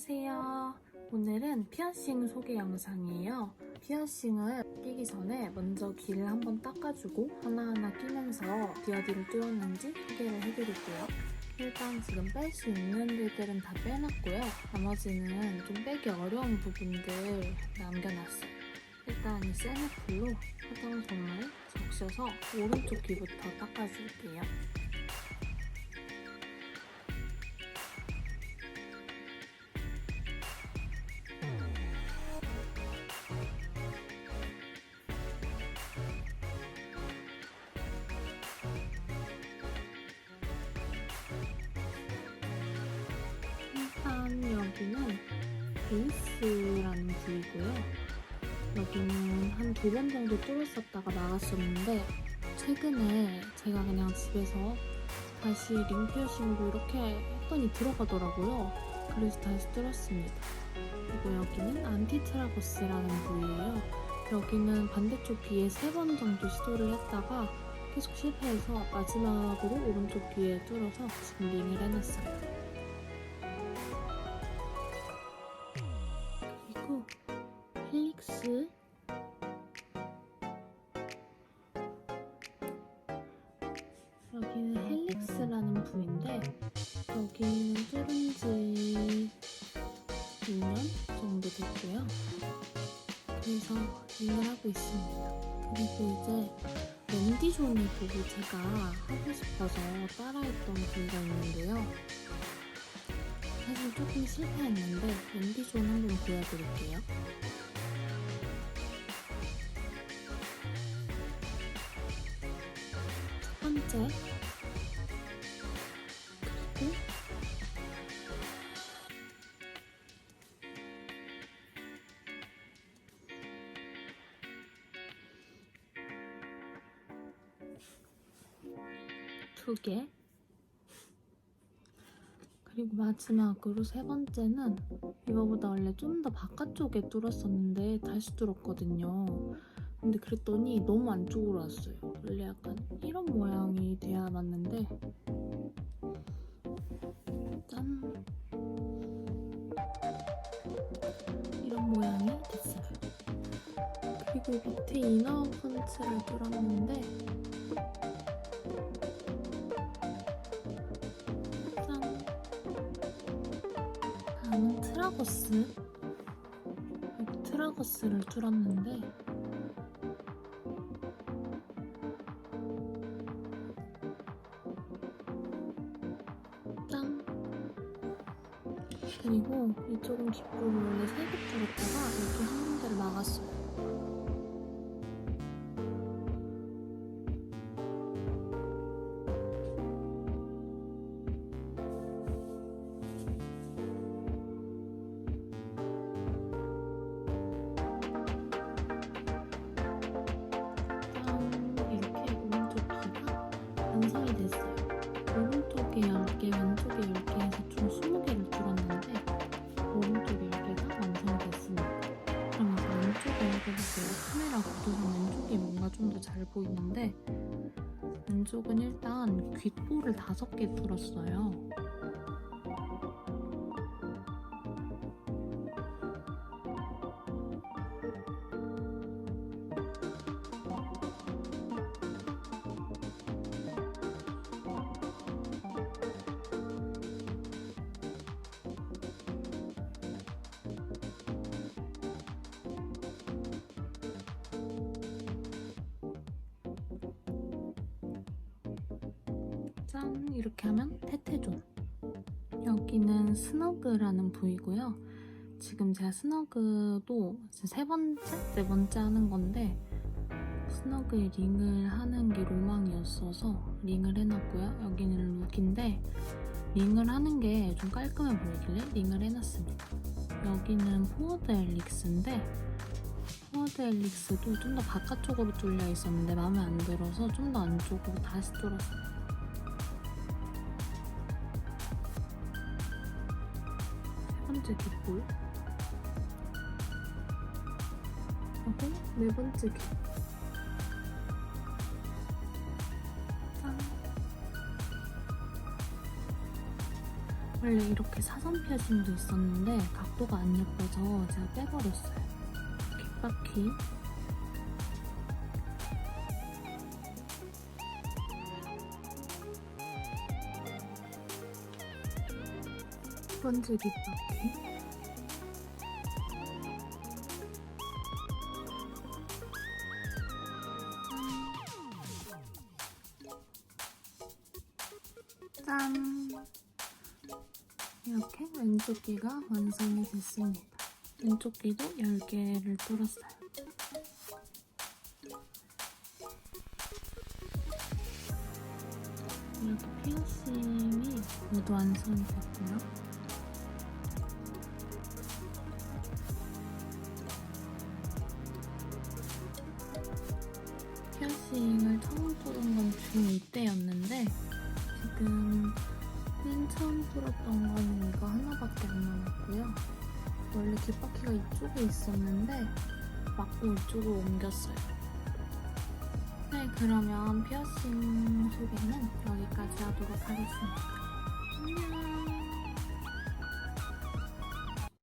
안녕하세요. 오늘은 피어싱 소개 영상이에요. 피어싱을 끼기 전에 먼저 귀를 한번 닦아주고 하나하나 끼면서 귀 어디를 뚫었는지 소개를 해드릴게요. 일단 지금 뺄 수 있는 데들은 다 빼놨고요. 나머지는 좀 빼기 어려운 부분들 남겨놨어요. 일단 이 세미풀로 화장솜을 적셔서 오른쪽 귀부터 닦아줄게요. 여기는 베이스라는 부위고요. 여기는 한 두 번 정도 뚫었었다가 나갔었는데 최근에 제가 그냥 집에서 다시 링 피어싱으로 이렇게 했더니 들어가더라고요. 그래서 다시 뚫었습니다. 그리고 여기는 안티트라고스라는 부위예요. 여기는 반대쪽 귀에 세 번 정도 시도를 했다가 계속 실패해서 마지막으로 오른쪽 귀에 뚫어서 지금 링을 해놨어요. 여기는 헬릭스라는 부위인데 여기는 뚫은 지 2년 정도 됐고요. 그래서 일을 하고 있습니다. 그리고 이제 랜디존을 보고 제가 하고 싶어서 따라했던 부위가 있는데요. 사실 조금 실패했는데 랜디존 한번 보여드릴게요. 첫 번째 두 개. 그리고 마지막으로 세 번째는 이거보다 원래 좀 더 바깥쪽에 뚫었었는데 다시 뚫었거든요. 근데 그랬더니 너무 안쪽으로 왔어요. 원래 약간 이런 모양이 돼야 맞는데 짠 이런 모양이 됐어요. 그리고 밑에 이너 펀치를 뚫었는데 다음은 트라거스 여기 트라거스를 뚫었는데 짠. 그리고 이쪽은 귓볼을 원래 세개 뚫었다가 이렇게 한 군데를 막았어요 귓볼을 5개 뚫었어요. 짠 이렇게 하면 태태존. 여기는 스너그라는 부위고요. 지금 제가 스너그도 세 번째? 네 번째 하는 건데 스너그에 링을 하는 게 로망이었어서 링을 해놨고요. 여기는 룩인데 링을 하는 게 좀 깔끔해 보이길래 링을 해놨습니다. 여기는 포워드 엘릭스인데 포워드 엘릭스도 좀 더 바깥쪽으로 뚫려 있었는데 마음에 안 들어서 좀 더 안쪽으로 다시 뚫었어요 번째 귓볼 하고 네 번째 귓 짠. 원래 이렇게 사선 피어싱도 있었는데 각도가 안 예뻐서 제가 빼버렸어요. 귓바퀴 번지 귓바퀴 짠! 이렇게 왼쪽 귀가 완성이 됐습니다. 왼쪽 귀도 10개를 뚫었어요. 이렇게 피어싱이 모두 완성이 됐고요. 피어싱을 처음 뚫은 건 중2 때였는데 지금 맨 처음 뚫었던 거는 이거 하나밖에 안 남았고요. 원래 뒷바퀴가 이쪽에 있었는데 막고 이쪽으로 옮겼어요. 네, 그러면 피어싱 소개는 여기까지 하도록 하겠습니다.